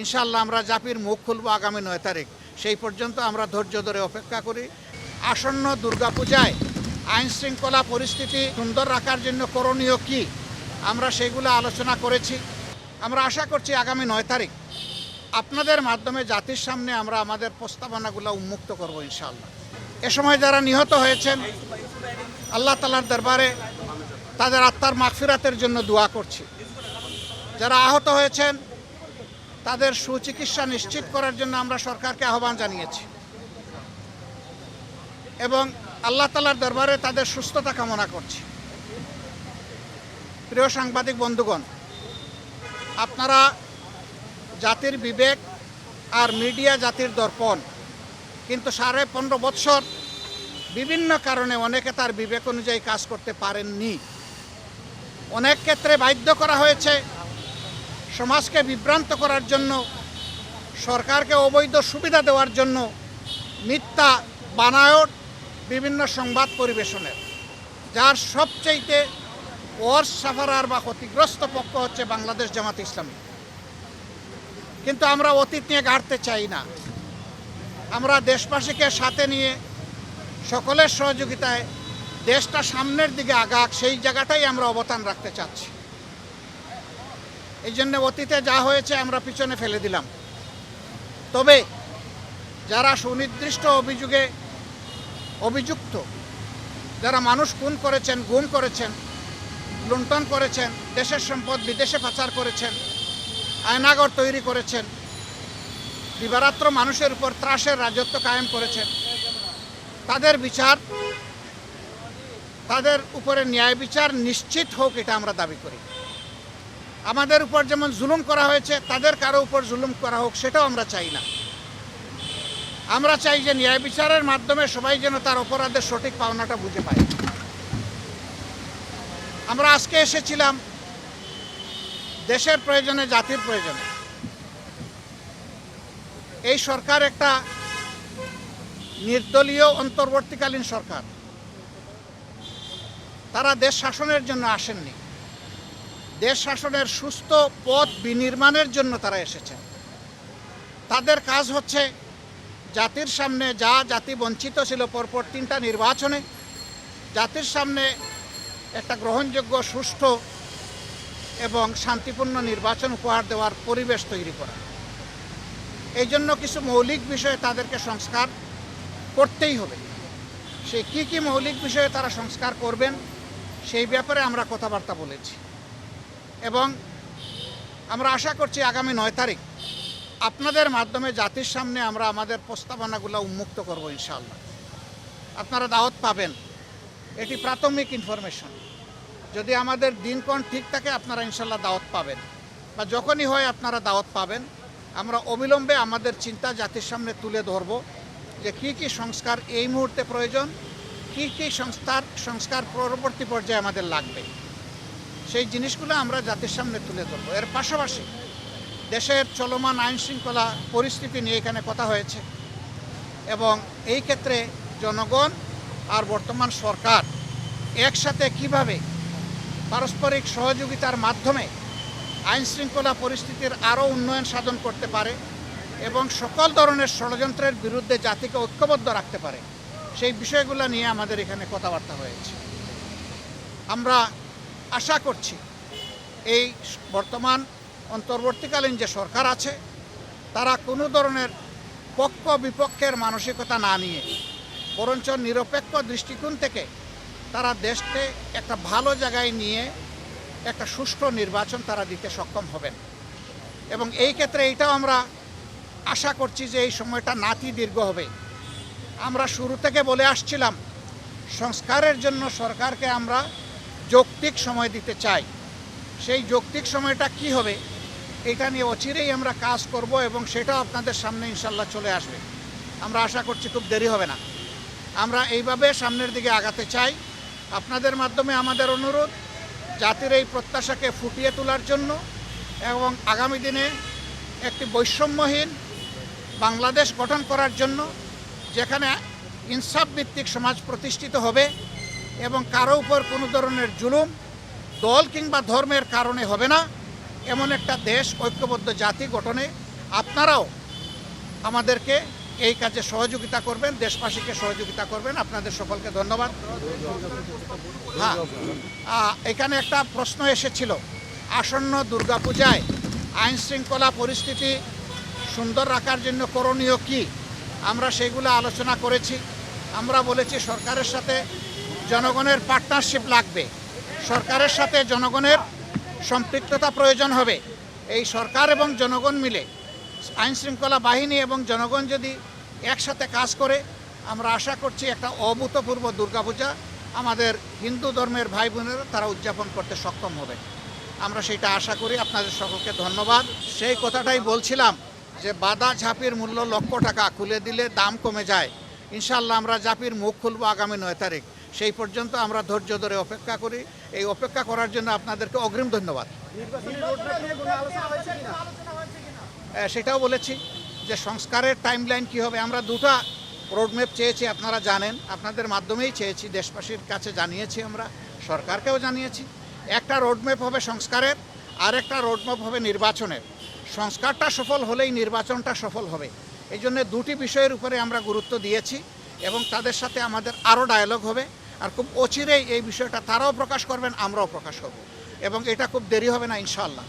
ইনশাল্লাহ আমরা জাপির মুখ খুলব আগামী নয় তারিখ। সেই পর্যন্ত আমরা ধৈর্য ধরে অপেক্ষা করি। আসন্ন দুর্গাপূজায় আইন শৃঙ্খলা পরিস্থিতি সুন্দর রাখার জন্য করণীয় কি? আমরা সেগুলো আলোচনা করেছি। আমরা আশা করছি আগামী নয় তারিখ আপনাদের মাধ্যমে জাতির সামনে আমরা আমাদের প্রস্তাবনাগুলো উন্মুক্ত করব ইনশাল্লাহ এ সময় যারা নিহত হয়েছেন, আল্লাহ তালার দরবারে তাদের আত্মার মাগফিরাতের জন্য দোয়া করছি। যারা আহত হয়েছেন তাদের সুচিকিৎসা নিশ্চিত করার জন্য আমরা সরকারকে আহ্বান জানিয়েছি। এবং আল্লাহ তালার দরবারে তাদের সুস্থতা কামনা করছি। প্রিয় সাংবাদিক বন্ধুগণ, আপনারা জাতির বিবেক আর মিডিয়া জাতির দর্পণ কিন্তু সাড়ে পনেরো বৎসর বিভিন্ন কারণে অনেকে তার বিবেক অনুযায়ী কাজ করতে পারেননি। অনেক ক্ষেত্রে বাধ্য করা হয়েছে সমাজকে বিভ্রান্ত করার জন্য, সরকারকে অবৈধ সুবিধা দেওয়ার জন্য মিথ্যা বানায়ট বিভিন্ন সংবাদ পরিবেশনের। যার সবচাইতে ওর সাফারার বা ক্ষতিগ্রস্ত পক্ষ হচ্ছে বাংলাদেশ জামাত ইসলামী। কিন্তু আমরা অতীত নিয়ে গাড়তে চাই না। আমরা দেশবাসীকে সাথে নিয়ে সকলের সহযোগিতায় দেশটা সামনের দিকে আগাক, সেই জায়গাটাই আমরা অবদান রাখতে চাচ্ছি। এই জন্য অতীতে যা হয়েছে আমরা পিছনে ফেলে দিলাম। তবে যারা সুনির্দিষ্ট অভিযোগে অভিযুক্ত, যারা মানুষ খুন করেছেন, গুম করেছেন, লুণ্ঠন করেছেন, দেশের সম্পদ বিদেশে পাচার করেছেন আয়নাগর তৈরি করেছেন দিবারাত্র মানুষের উপর ত্রাসের রাজত্ব কায়েম করেছেন, তাদের বিচার, তাদের উপরে ন্যায় বিচার নিশ্চিত হোক, এটা আমরা দাবি করি। আমাদের উপর যেমন জুলুম করা হয়েছে, তাদের কারও উপর জুলুম করা হোক, সেটাও আমরা চাই না। আমরা চাই যে ন্যায় বিচারের মাধ্যমে সবাই যেন তার অপরাধের সঠিক পাওনাটা বুঝে পায়। আমরা আজকে এসেছিলাম দেশের প্রয়োজনে, জাতির প্রয়োজনে। এই সরকার একটা নির্দলীয়, অন্তর্বর্তীকালীন সরকার। তারা দেশ শাসনের জন্য আসেননি। দেশ শাসনের সুস্থ পথ বিনির্মাণের জন্য তারা এসেছেন তাদের কাজ হচ্ছে জাতির সামনে যা জাতি বঞ্চিত ছিল পরপর তিনটা নির্বাচনে, জাতির সামনে একটা গ্রহণযোগ্য, সুষ্ঠু এবং শান্তিপূর্ণ নির্বাচন উপহার দেওয়ার পরিবেশ তৈরি করা। এই জন্য কিছু মৌলিক বিষয়ে তাদেরকে সংস্কার করতেই হবে। সে কি কি মৌলিক বিষয়ে তারা সংস্কার করবেন, সেই ব্যাপারে আমরা কথাবার্তা বলেছি। এবং আমরা আশা করছি আগামী নয় তারিখ আপনাদের মাধ্যমে জাতির সামনে আমরা আমাদের প্রস্তাবনাগুলো উন্মুক্ত করব ইনশাআল্লাহ। আপনারা দাওয়াত পাবেন। এটি প্রাথমিক ইনফরমেশন। যদি আমাদের দিনক্ষণ ঠিক থাকে, আপনারা ইনশাল্লাহ দাওয়াত পাবেন। বা যখনই হয়, আপনারা দাওয়াত পাবেন। আমরা অবিলম্বে আমাদের চিন্তা জাতির সামনে তুলে ধরব যে কি কি সংস্কার এই মুহূর্তে প্রয়োজন, কি কি সংস্কার সংস্কার পরবর্তী পর্যায়ে আমাদের লাগবে। সেই জিনিসগুলো আমরা জাতির সামনে তুলে ধরবো। এর পাশাপাশি দেশের চলমান আইন শৃঙ্খলা পরিস্থিতি নিয়ে এখানে কথা হয়েছে এবং এই ক্ষেত্রে জনগণ আর বর্তমান সরকার একসাথে কীভাবে পারস্পরিক সহযোগিতার মাধ্যমে আইন শৃঙ্খলা পরিস্থিতির আরও উন্নয়ন সাধন করতে পারে এবং সকল ধরনের ষড়যন্ত্রের বিরুদ্ধে জাতিকে ঐক্যবদ্ধ রাখতে পারে, সেই বিষয়গুলো নিয়ে আমাদের এখানে কথাবার্তা হয়েছে। আমরা আশা করছি এই বর্তমান অন্তর্বর্তীকালীন যে সরকার আছে, তারা কোনো ধরনের পক্ষ বিপক্ষের মানসিকতা না নিয়ে, বরঞ্চ নিরপেক্ষ দৃষ্টিকোণ থেকে তারা দেশকে একটা ভালো জায়গায় নিয়ে একটা সুষ্ঠু নির্বাচন তারা দিতে সক্ষম হবেন। এবং এই ক্ষেত্রে এইটাও আমরা আশা করছি যে এই সময়টা নাতি দীর্ঘ হবে। আমরা শুরু থেকে বলে আসছিলাম, সংস্কারের জন্য সরকারকে আমরা যৌক্তিক সময় দিতে চাই। সেই যৌক্তিক সময়টা কি হবে, এটা নিয়ে অচিরেই আমরা কাজ করব এবং সেটাও আপনাদের সামনে ইনশাল্লাহ চলে আসবে। আমরা আশা করছি খুব দেরি হবে না। আমরা এইভাবে সামনের দিকে আগাতে চাই। আপনাদের মাধ্যমে আমাদের অনুরোধ, জাতির এই প্রত্যাশাকে ফুটিয়ে তোলার জন্য এবং আগামী দিনে একটি বৈষম্যহীন বাংলাদেশ গঠন করার জন্য যেখানে ইনসাফ ভিত্তিক সমাজ প্রতিষ্ঠিত হবে এবং কারও উপর কোনো ধরনের জুলুম, দল কিংবা ধর্মের কারণে হবে না। এমন একটা দেশ, ঐক্যবদ্ধ জাতি গঠনে আপনারাও আমাদেরকে এই কাজে সহযোগিতা করবেন, দেশবাসীকে সহযোগিতা করবেন। আপনাদের সকলকে ধন্যবাদ। হ্যাঁ এখানে একটা প্রশ্ন এসেছিল। আসন্ন দুর্গাপূজায় আইন শৃঙ্খলা পরিস্থিতি সুন্দর রাখার জন্য করণীয় কি? আমরা সেগুলো আলোচনা করেছি। আমরা বলেছি সরকারের সাথে জনগণের পার্টনারশিপ লাগবে। সরকারের সাথে জনগণের সম্পৃক্ততা প্রয়োজন হবে। এই সরকার এবং জনগণ মিলে আইন শৃঙ্খলা বাহিনী এবং জনগণ যদি একসাথে কাজ করে, আমরা আশা করছি একটা অভূতপূর্ব দুর্গাপূজা আমাদের হিন্দু ধর্মের ভাই বোনেরা তারা উদযাপন করতে সক্ষম হবে। আমরা সেটা আশা করি। আপনাদের সকলকে ধন্যবাদ। সেই কথাটাই বলছিলাম যে বাদা ঝাঁপির মূল্য লক্ষ টাকা। খুলে দিলে দাম কমে যায়। ইনশাল্লাহ আমরা জাপির মুখ খুলবো আগামী নয় তারিখ। সেই পর্যন্ত আমরা ধৈর্য ধরে অপেক্ষা করি। এই অপেক্ষা করার জন্য আপনাদেরকে অগ্রিম ধন্যবাদ। সেটাও বলেছি যে সংস্কারের টাইম লাইন কী হবে। আমরা দুটা রোডম্যাপ চেয়েছি আপনারা জানেন। আপনাদের মাধ্যমেই চেয়েছি দেশবাসীর কাছে জানিয়েছি আমরা সরকারকেও জানিয়েছি। একটা রোডম্যাপ হবে সংস্কারের আর একটা রোডম্যাপ হবে নির্বাচনের। সংস্কারটা সফল হলেই নির্বাচনটা সফল হবে। এই জন্য দুটি বিষয়ের উপরে আমরা গুরুত্ব দিয়েছি এবং তাদের সাথে আমাদের আরও ডায়ালগ হবে। আর খুব অচিরেই এই বিষয়টা তারাও প্রকাশ করবেন, আমরাও প্রকাশ করব। এবং এটা খুব দেরি হবে না ইনশাল্লাহ